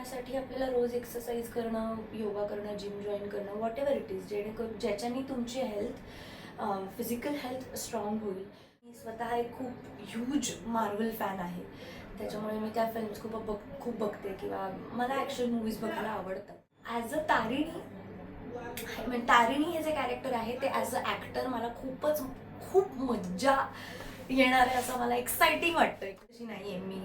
करण्यासाठी आपल्याला रोज एक्सरसाइज करणं योगा करणं जिम जॉईन करणं वॉट एव्हर इट इज जेणेकरून ज्याच्याने तुमची हेल्थ फिजिकल हेल्थ स्ट्रॉंग होईल. मी स्वतः एक खूप ह्यूज मार्वल फॅन आहे. त्याच्यामुळे मी त्या फिल्म्स खूप बघ खूप बघते किंवा मला ॲक्शन मूवीज बघायला आवडतात ॲज अ तारिणी म्हणजे तारिणी हे जे कॅरेक्टर आहे ते ॲज अ ॲक्टर मला खूपच खूप मज्जा येणार आहे असं मला एक्साइटिंग वाटतं तशी नाही आहे मी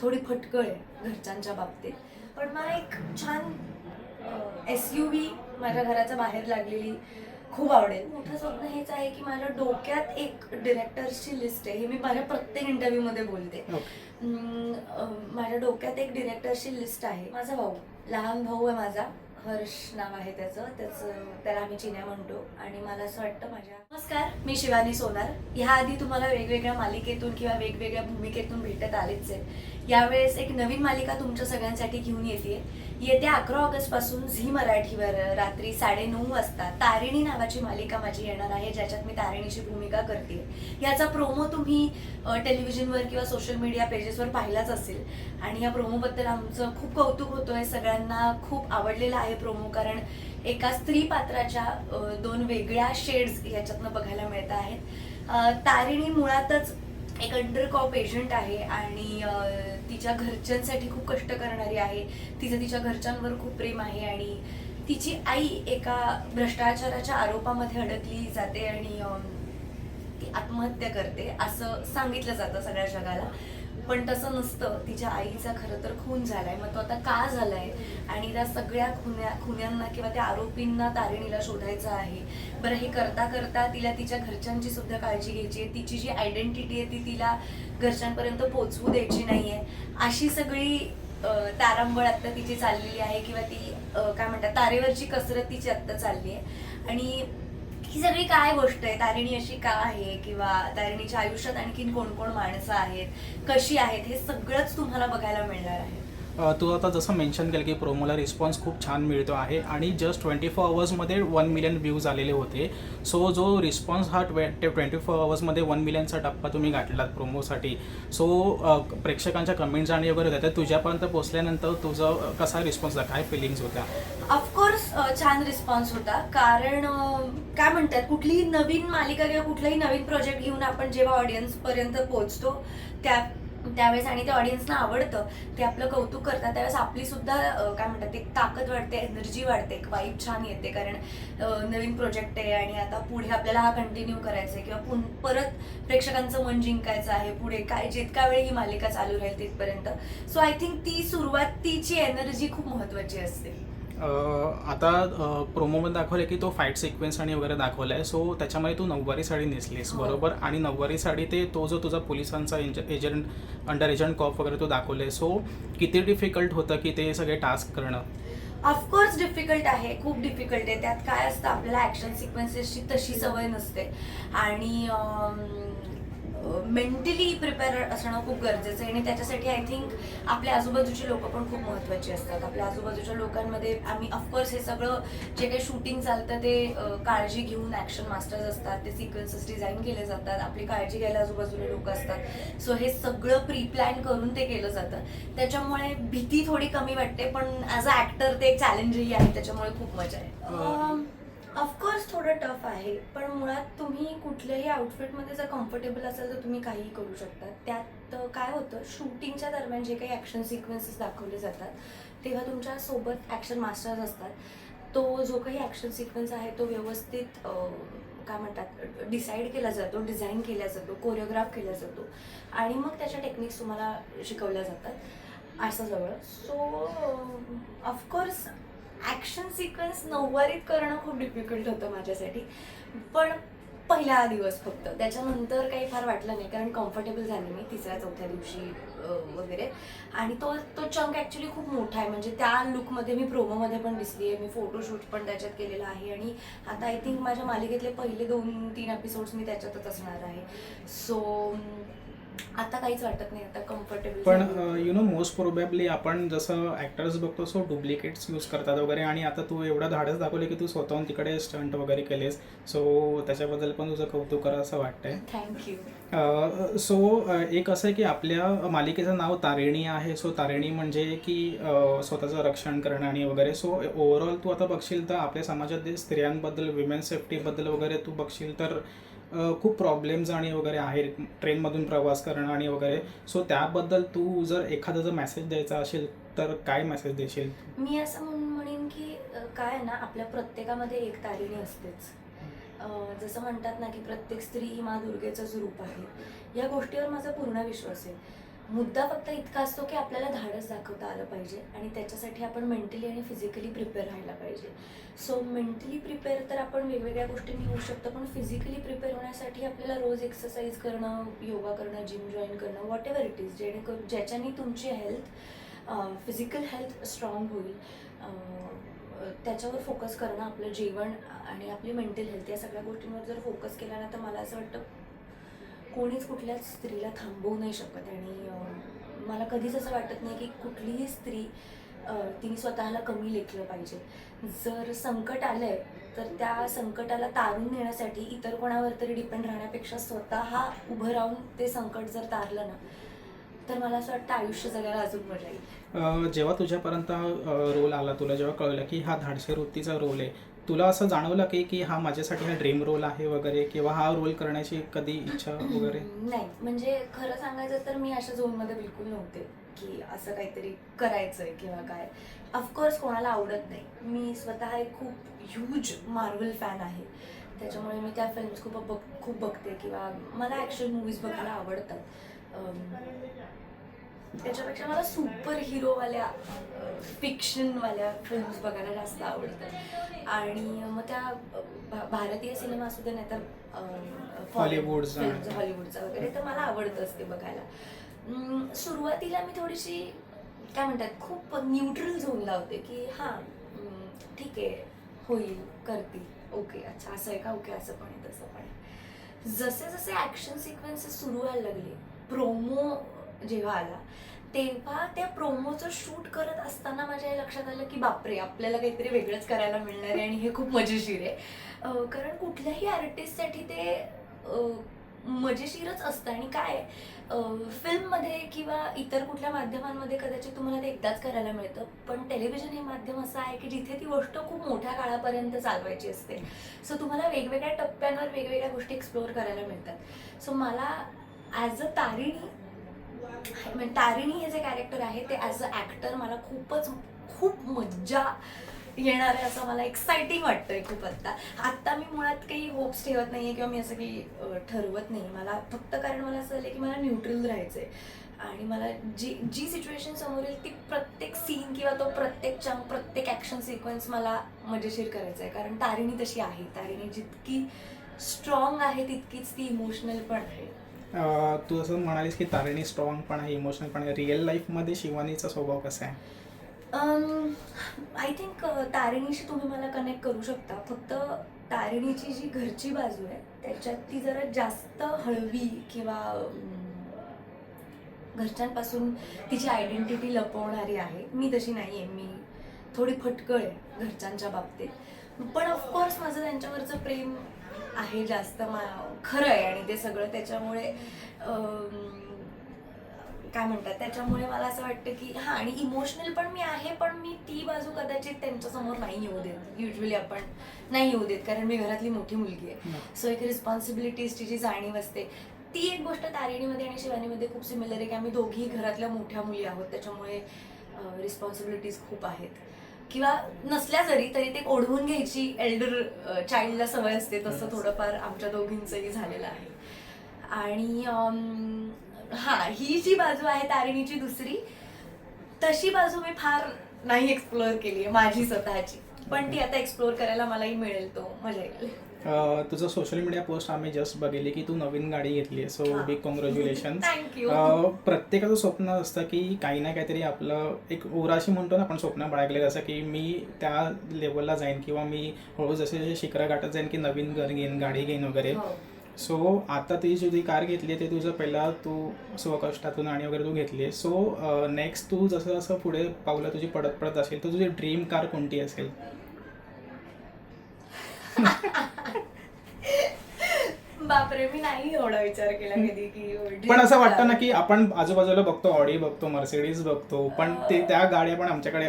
थोडी फटकळ आहे घरच्यांच्या बाबतीत. पण मला एक छान एस यू व्ही माझ्या घराच्या बाहेर लागलेली खूप आवडेल. मोठं स्वप्न हेच आहे की माझ्या डोक्यात एक डिरेक्टर्सची लिस्ट आहे. हे मी माझ्या प्रत्येक इंटरव्ह्यूमध्ये बोलते. माझ्या डोक्यात एक डिरेक्टरची लिस्ट आहे. माझा भाऊ लहान भाऊ आहे माझा. हर्ष नाव आहे त्याचं. त्याचं त्याला आम्ही चिन्या म्हणतो. आणि मला असं वाटतं माझ्या नमस्कार मी शिवानी सोनार. ह्याआधी तुम्हाला वेगवेगळ्या मालिकेतून किंवा वेगवेगळ्या भूमिकेतून भेटत आलेच आहे यावेळेस एक नवीन मालिका तुमच्या सगळ्यांसाठी घेऊन येते येत्या अकरा ऑगस्टपासून झी मराठीवर रात्री साडेनऊ वाजता तारिणी नावाची मालिका माझी येणार आहे ज्याच्यात मी तारिणीची भूमिका करते. याचा प्रोमो तुम्ही टेलिव्हिजनवर किंवा सोशल मीडिया पेजेसवर पाहिलाच असेल. आणि या प्रोमोबद्दल आमचं खूप कौतुक होतोय सगळ्यांना खूप आवडलेला आहे प्रोमो कारण एका स्त्री पात्राच्या दोन वेगळ्या शेड्स याच्यातनं बघायला मिळत आहेत. तारिणी मुळातच एक अंडरकॉप एजंट आहे आणि तिच्या घरच्यांसाठी खूप कष्ट करणारी आहे. तिचं तिच्या घरच्यांवर खूप प्रेम आहे आणि तिची आई एका भ्रष्टाचाराच्या आरोपामध्ये अडकली जाते आणि ती आत्महत्या करते असं सांगितलं जातं सगळ्या जगाला. पण तसं नसतं. तिच्या आईचा खरं तर खून झालाय. मग तो आता का झालाय? आणि त्या सगळ्या खुन्या खुन्यांना किंवा त्या आरोपींना तारिणीला शोधायचं आहे. बरं हे करता करता तिला तिच्या घरच्यांची सुद्धा काळजी घ्यायची आहे. तिची जी आयडेंटिटी आहे ती तिला घरच्यांपर्यंत पोचवू द्यायची नाहीये. अशी सगळी तारांबळ आत्ता तिची चाललेली आहे. किंवा ती काय म्हणतात तारेवरची कसरत तिची आत्ता चालली आहे. आणि ही सगळी काय गोष्ट आहे? तारिणी अशी का आहे? किंवा तारिणीच्या आयुष्यात आणखीन कोण कोण माणसं आहेत? कशी आहेत? हे सगळंच तुम्हाला बघायला मिळणार आहे. तू आता जसं मेन्शन केलं की प्रोमोला रिस्पॉन्स खूप छान मिळतो आहे आणि जस्ट ट्वेंटी फोर आवर्समध्ये वन मिलियन व्ह्यूज आलेले होते. सो जो रिस्पॉन्स हा ट्वे ट्वेंटी फोर आवर्समध्ये वन मिलियनचा टप्पा तुम्ही गाठलात प्रोमोसाठी सो प्रेक्षकांच्या कमेंट्स आणि वगैरे होत्या तर तुझ्यापर्यंत पोचल्यानंतर तुझं कसा रिस्पॉन्स होता? काय फिलिंग्स होत्या? ऑफकोर्स छान रिस्पॉन्स होता. कारण काय म्हणतात कुठलीही नवीन मालिका किंवा कुठलाही नवीन प्रोजेक्ट घेऊन आपण जेव्हा ऑडियन्सपर्यंत पोचतो पोहोचतो त्या त्यावेळेस आणि ते ऑडियन्सना आवडतं. ते आपलं कौतुक करतात. त्यावेळेस आपली सुद्धा काय म्हणतात एक ताकद वाढते एनर्जी वाढते एक वाईब छान येते. कारण नवीन प्रोजेक्ट आहे आणि आता पुढे आपल्याला हा कंटिन्यू करायचा आहे किंवा पुन परत प्रेक्षकांचं मन जिंकायचं आहे पुढे. काय जितका वेळ ही मालिका चालू राहील तिथपर्यंत. सो आय थिंक ती सुरुवातीची एनर्जी खूप महत्वाची असते. आता प्रोमोमध्ये दाखवलं की तो फाईट सिक्वेन्स आणि वगैरे दाखवला आहे सो त्याच्यामध्ये तू नऊवारी साडी नेसलीस हो. बरोबर? आणि नऊवारी साडी ते तो जो तुझा पोलिसांचा एजंट अंडर एजंट कॉप वगैरे तो दाखवले सो किती डिफिकल्ट होतं की ते सगळे टास्क करणं? ऑफकोर्स डिफिकल्ट आहे. खूप डिफिकल्ट आहे. त्यात काय असतं आपल्याला ऍक्शन सिक्वेन्सेसची तशी सवय नसते. आणि मेंटली प्रिपेअर असणं खूप गरजेचं आहे. आणि त्याच्यासाठी आय थिंक आपल्या आजूबाजूची लोक पण खूप महत्त्वाची असतात. आपल्या आजूबाजूच्या लोकांमध्ये आम्ही ऑफकोर्स हे सगळं जे काही शूटिंग चालतं ते काळजी घेऊन ॲक्शन मास्टर्स असतात. ते सिक्वेन्सेस डिझाईन केले जातात. आपली काळजी घ्यायला आजूबाजूला लोक असतात. सो हे सगळं प्री प्लॅन करून ते केलं जातं. त्याच्यामुळे भीती थोडी कमी वाटते पण ॲज अ ॲक्टर ते एक चॅलेंजही आहे. त्याच्यामुळे खूप मजा आहे ऑफकोर्स थोडं टफ आहे पण मुळात तुम्ही कुठल्याही आउटफिटमध्ये जर कम्फर्टेबल असाल तर तुम्ही काहीही करू शकता. त्यात काय होतं शूटिंगच्या दरम्यान जे काही ॲक्शन सिक्वेन्सेस दाखवले जातात तेव्हा तुमच्यासोबत ॲक्शन मास्टर्स असतात. तो जो काही ॲक्शन सिक्वेन्स आहे तो व्यवस्थित काय म्हणतात डिसाईड केला जातो डिझाईन केला जातो कोरिओग्राफ केला जातो. आणि मग त्याच्या टेक्निक्स तुम्हाला शिकवल्या जातात असं जवळ. So of course action sequence नऊवारीत करणं खूप डिफिकल्ट होतं माझ्यासाठी. पण पहिला दिवस फक्त. त्याच्यानंतर काही फार वाटलं नाही कारण कम्फर्टेबल झाले मी तिसऱ्या चौथ्या दिवशी वगैरे. आणि तो तो चंक ॲक्च्युली खूप मोठा आहे. म्हणजे त्या लुकमध्ये मी प्रोमोमध्ये पण दिसली आहे. मी फोटोशूट पण त्याच्यात केलेला आहे. आणि आता आय थिंक माझ्या मालिकेतले पहिले दोन तीन एपिसोड्स मी त्याच्यातच असणार आहे. सो आता काहीच वाटत नाही आता कम्फर्टेबल पण यु नो मोस्ट प्रोबॅबली आपण जसं ॲक्टर्स बघतो सो डुप्लिकेट्स यूज करतात वगैरे. आणि आता तू एवढं धाडस दाखवले की तू स्वतःहून तिकडे स्टंट वगैरे केलेस. सो त्याच्याबद्दल पण तुझं कौतुक करा असं वाटतंय. थँक्यू सो एक असं आहे की आपल्या मालिकेचं नाव तारिणी आहे. सो तारिणी म्हणजे की स्वतःचं रक्षण करणं आणि वगैरे. सो ओव्हरऑल तू आता बघशील तर आपल्या समाजात स्त्रियांबद्दल विमेन सेफ्टीबद्दल वगैरे तू बघशील तर खूप प्रॉब्लेम्स आणि वगैरे आहे ट्रेनमधून प्रवास करणं आणि वगैरे. सो त्याबद्दल तू जर एखादा जर मेसेज द्यायचा असेल तर काय मेसेज देशील? मी असं म्हणेन की काय ना आपल्या प्रत्येकामध्ये एक तारिणी असतेच. जसं म्हणतात ना की प्रत्येक स्त्री ही मा दुर्गेचंच रूप आहे. या गोष्टीवर माझा पूर्ण विश्वास आहे. मुद्दा फक्त इतका असतो की आपल्याला धाडस दाखवता आलं पाहिजे आणि त्याच्यासाठी आपण मेंटली आणि फिजिकली प्रिपेअर राहायला पाहिजे. सो मेंटली प्रिपेअर तर आपण वेगवेगळ्या गोष्टींनी होऊ शकतो पण फिजिकली प्रिपेअर होण्यासाठी आपल्याला रोज एक्सरसाइज करणं योगा करणं जिम जॉईन करणं वॉट एव्हर इट इज जेणेकरून ज्याच्याने तुमची हेल्थ फिजिकल हेल्थ स्ट्रॉंग होईल. त्याच्यावर फोकस करणं आपलं जेवण आणि आपली मेंटल हेल्थ या सगळ्या गोष्टींवर जर फोकस केला ना तर मला असं वाटतं कोणीच कुठल्याच स्त्रीला थांबवू नाही शकत. आणि मला कधीच असं वाटत नाही की कुठलीही स्त्री तिने स्वतःला कमी लेखलं पाहिजे. जर संकट आलं आहे तर त्या संकटाला तारून नेण्यासाठी इतर कोणावर तरी डिपेंड राहण्यापेक्षा स्वतः उभं राहून ते संकट जर तारलं ना तर मला असं वाटतं आयुष्य जगायला अजून मजा येईल जेव्हा तुझ्यापर्यंत रोल आला तुला जेव्हा कळलं की हा धाडसी वृत्तीचा रोल आहे तुला असं जाणवलं की की हा माझ्यासाठी हा ड्रीम रोल आहे वगैरे किंवा हा रोल करण्याची कधी इच्छा वगैरे? नाही. म्हणजे खरं सांगायचं तर मी अशा झोनमध्ये बिलकुल नव्हते की असं काहीतरी करायचंय किंवा काय. ऑफकोर्स कोणाला आवडत नाही. मी स्वतः एक खूप ह्यूज मार्वल फॅन आहे. त्याच्यामुळे मी त्या फिल्म्स खूप बघ खूप बघते किंवा मला ॲक्शन मूवीज बघायला आवडतात. त्याच्यापेक्षा मला सुपर हिरोवाल्या फिक्शनवाल्या फिल्म्स बघायला जास्त आवडतात आणि मग त्या भारतीय सिनेमा असू दे नाही तर Hollywoodचा. हॉलिवूडचा वगैरे तर मला आवडतंच ते बघायला. सुरुवातीला मी थोडीशी काय म्हणतात खूप न्यूट्रल झोनला होते की हां ठीक आहे होईल करतील ओके अच्छा असं आहे का ओके असं पण आहे तसं पण आहे. जसे जसे ॲक्शन सिक्वेन्सेस सुरू व्हायला लागले प्रोमो जेव्हा आला तेव्हा त्या प्रोमोचं शूट करत असताना माझ्या हे लक्षात आलं की बापरे आपल्याला काहीतरी वेगळंच करायला मिळणार आहे आणि हे खूप मजेशीर आहे. कारण कुठल्याही आर्टिस्टसाठी ते मजेशीरच असतं. आणि काय फिल्ममध्ये किंवा इतर कुठल्या माध्यमांमध्ये कदाचित तुम्हाला ते एकदाच करायला मिळतं. पण टेलिव्हिजन हे माध्यम असं आहे की जिथे ती गोष्ट खूप मोठ्या काळापर्यंत चालवायची असते. सो तुम्हाला वेगवेगळ्या टप्प्यांवर वेगवेगळ्या गोष्टी एक्सप्लोअर करायला मिळतात. सो मला ॲज अ तारिणी म्हणजे तारिणी हे जे कॅरेक्टर आहे ते ॲज अ ॲक्टर मला खूपच खूप मज्जा येणार आहे असं मला एक्साइटिंग वाटतंय खूप आत्ता आत्ता मी मुळात काही होप्स ठेवत नाही आहे किंवा मी असं काही ठरवत नाही मला फक्त कारण मला असं झालं की मला न्यूट्रल राहायचं आहे आणि मला जी जी सिच्युएशन समोर येईल ती प्रत्येक सीन किंवा तो प्रत्येक चंग प्रत्येक ॲक्शन सिक्वेन्स मला मजेशीर करायचं आहे कारण तारिणी तशी आहे. तारिणी जितकी स्ट्रॉंग आहे तितकीच ती इमोशनल पण आहे. तू असं म्हणालीस की तारिणी स्ट्रॉंग पण आहे इमोशनल पण आहे. रिअल लाईफमध्ये शिवानीचा स्वभाव कसा आहे? आय थिंक तारिणीशी तुम्ही मला कनेक्ट करू शकता. फक्त तारिणीची जी घरची बाजू आहे त्याच्यात ती जरा जास्त हळवी किंवा घरच्यांपासून तिची आयडेंटिटी लपवणारी आहे. मी तशी नाही आहे मी थोडी फटकळ आहे घरच्यांच्या बाबतीत. पण ऑफकोर्स माझं त्यांच्यावरचं प्रेम आहे जास्त मा खरं आहे आणि ते सगळं त्याच्यामुळे काय म्हणतात त्याच्यामुळे मला असं वाटतं की हां आणि इमोशनल पण मी आहे पण मी ती बाजू कदाचित त्यांच्यासमोर नाही येऊ देत. युजली आपण नाही येऊ देत कारण मी घरातली मोठी मुलगी आहे. सो एक रिस्पॉन्सिबिलिटीजची जी जाणीव असते ती एक गोष्ट तारिणीमध्ये आणि शिवानीमध्ये खूप सिमिलर आहे की आम्ही दोघी घरातल्या मोठ्या मुली आहोत त्याच्यामुळे रिस्पॉन्सिबिलिटीज खूप आहेत. किंवा नसल्या जरी तरी ते ओढवून घ्यायची एल्डर चाइल्डला सवय असते तसं. थोडंफार आमच्या दोघींचंही झालेलं आहे. आणि हा ही जी बाजू आहे तारिणीची दुसरी तशी बाजू मी फार नाही एक्सप्लोअर केली आहे माझी स्वतःची. पण ती आता एक्सप्लोअर करायला मलाही मिळेल तो मजा येईल. तुझं सोशल मीडिया पोस्ट आम्ही जस्ट बघितली की तू नवीन गाडी घेतली आहे. सो हा. बिग कॉंग्रॅच्युलेशन प्रत्येकाचं स्वप्न असतं की काही ना काहीतरी आपलं एक ओराशी म्हणतो ना आपण स्वप्न बाळगले जसं की मी त्या लेवलला जाईन किंवा मी हळू जसे जसे शिखरं गाठत जाईन की नवीन घर घेईन गाडी घेईन वगैरे. हो. सो आता ती जी कार घेतली ते तुझं पहिला तू स्वकष्टातून आणि वगैरे तू घेतली आहे. सो नेक्स्ट तू जसं जसं पुढे पावलं तुझी पडत पडत असेल तर तुझी ड्रीम कार कोणती असेल? बापरे मी नाही एवढा विचार केला कधी की पण असं वाटतं ना की आपण आजूबाजूला बघतो ऑडी बघतो मर्सिडीज बघतो पण ते त्या गाड्या पण आमच्याकडे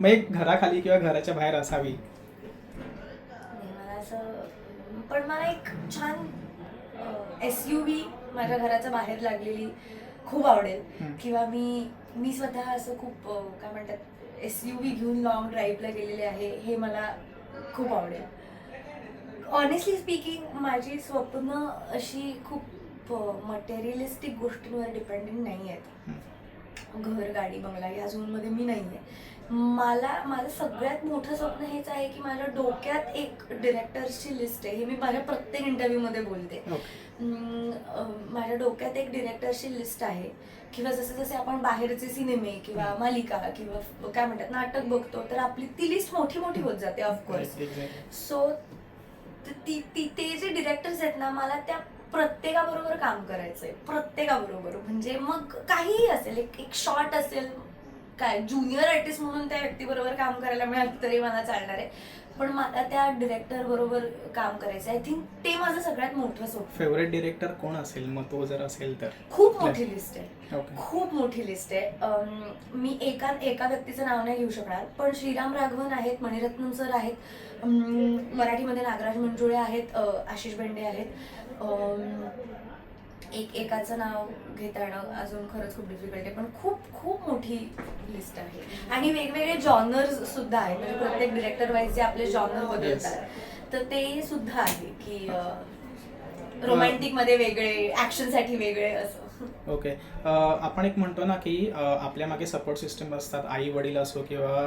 म्हणजे घराखाली किंवा घराच्या बाहेर असावी. नाही, मला असं पण मला एक छान एस यू व्ही माझ्या घराच्या बाहेर लागलेली खूप आवडेल. किंवा मी मी स्वतः असं खूप अं, काय म्हणतात एस यू व्ही घेऊन लॉंग ड्राईव्हला गेलेले आहे हे मला खूप आवडेल. ऑनेस्टली स्पीकिंग माझी स्वप्न अशी खूप मटेरियलिस्टिक गोष्टींवर डिपेंडेंट नाही आहेत. घर गाडी बंगला या झोनमध्ये मी नाही आहे मला माझं सगळ्यात मोठं स्वप्न हेच आहे की माझ्या डोक्यात एक डिरेक्टर्सची लिस्ट आहे. हे मी माझ्या प्रत्येक इंटरव्ह्यूमध्ये बोलते. माझ्या डोक्यात एक डिरेक्टरची लिस्ट आहे किंवा जसे जसे आपण बाहेरचे सिनेमे किंवा मालिका किंवा काय म्हणतात नाटक बघतो तर आपली ती लिस्ट मोठी मोठी होत जाते ऑफकोर्स सो ती ती ते जे डिरेक्टर्स आहेत ना मला त्या प्रत्येकाबरोबर काम करायचंय. प्रत्येकाबरोबर. म्हणजे मग काहीही असेल एक एक शॉर्ट असेल काय ज्युनियर आर्टिस्ट म्हणून त्या व्यक्तीबरोबर काम करायला मिळालं तरी मला चालणार आहे. पण मला त्या डिरेक्टर बरोबर काम करायचं आय थिंक ते माझं सगळ्यात मोठं स्वप्न. फेवरेट डिरेक्टर कोण असेल? मग तो जर असेल तर. खूप मोठी लिस्ट आहे. खूप मोठी लिस्ट आहे. मी एका एका व्यक्तीचं नाव नाही घेऊ शकणार पण श्रीराम राघवन आहेत मणिरत्नम सर आहेत. मराठीमध्ये नागराज मंजुळे आहेत आशिष बेंडे आहेत. एक एकाचं नाव घेता येणं अजून खरंच खूप डिफिकल्ट आहे पण खूप खूप मोठी लिस्ट आहे. आणि वेगवेगळे जॉनर्स सुद्धा आहेत. म्हणजे प्रत्येक डिरेक्टर वाईज जे आपले जॉनर बदलतात तर ते सुद्धा आहे की रोमॅन्टिकमध्ये वेगळे ऍक्शनसाठी वेगळे असं. ओके. आपण एक म्हणतो ना की आपल्या मागे सपोर्ट सिस्टम असतात आई वडील असो किंवा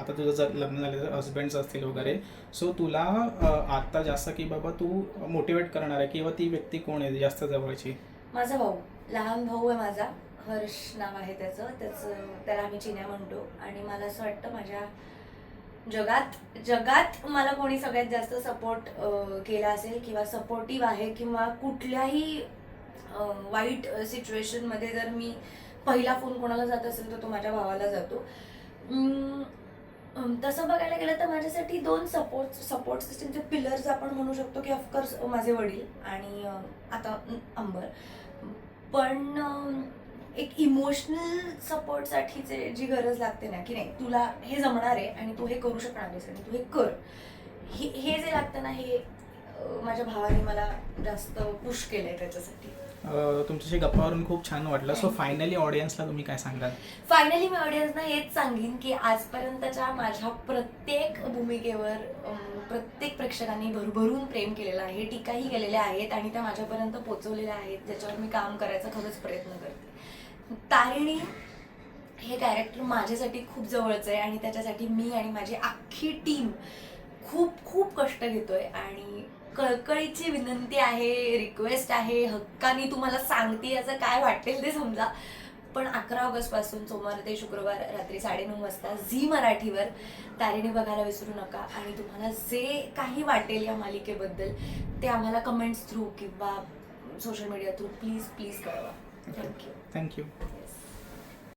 आता तुझं जर लग्न झालेलं हस्बंड्स असतील वगैरे सो तुला आत्ता आता जास्त की बाबा तू मोटिवेट करणार आहे किंवा ती व्यक्ती कोण आहे जास्त जवळची? माझा भाऊ. लहान भाऊ आहे माझा. हर्ष नाव आहे त्याचं. त्याचं त्याला आम्ही चिन्या म्हणतो. आणि मला असं वाटतं माझ्या जगात जगात मला कोणी सगळ्यात जास्त सपोर्ट केला असेल किंवा सपोर्टिव्ह आहे किंवा कुठल्याही वाईट सिच्युएशनमध्ये जर मी पहिला फोन कोणाला जात असेल तर तो माझ्या भावाला जातो. तसं बघायला गेलं तर माझ्यासाठी दोन सपोर्ट सपोर्ट सिस्टमचे पिलर्स आपण म्हणू शकतो की ऑफकोर्स माझे वडील आणि आता अंबर. पण एक इमोशनल सपोर्टसाठीचे जी गरज लागते ना की नाही तुला हे जमणार आहे आणि तू हे करू शकणार आहेस आणि तू हे कर. हे हे जे लागतं ना हे माझ्या भावाने मला जास्त पुश केलं आहे त्याच्यासाठी तुमच्याशी गप्पा मारून खूप छान वाटलं. सो फायनली ऑडियन्सला तुम्ही काय सांगाल? फायनली मी ऑडियन्सना हेच सांगेन की आजपर्यंतच्या माझ्या प्रत्येक भूमिकेवर प्रत्येक प्रेक्षकांनी भरभरून प्रेम केलेलं आहे टीकाही केलेल्या आहेत आणि त्या माझ्यापर्यंत पोचवलेल्या आहेत ज्याच्यावर मी काम करायचा खरंच प्रयत्न करते. तारिणी हे कॅरेक्टर माझ्यासाठी खूप जवळचं आहे आणि त्याच्यासाठी मी आणि माझी अख्खी टीम कष्ट घेतोय आणि कळकळीची विनंती आहे रिक्वेस्ट आहे हक्कानी तुम्हाला सांगते याचं काय वाटेल ते समजा. पण अकरा ऑगस्टपासून सोमवार ते शुक्रवार रात्री साडेनऊ वाजता झी मराठीवर तारीने बघायला विसरू नका. आणि तुम्हाला जे काही वाटेल या मालिकेबद्दल ते आम्हाला कमेंट्स थ्रू किंवा social media through please please कळवा. Thank you thank you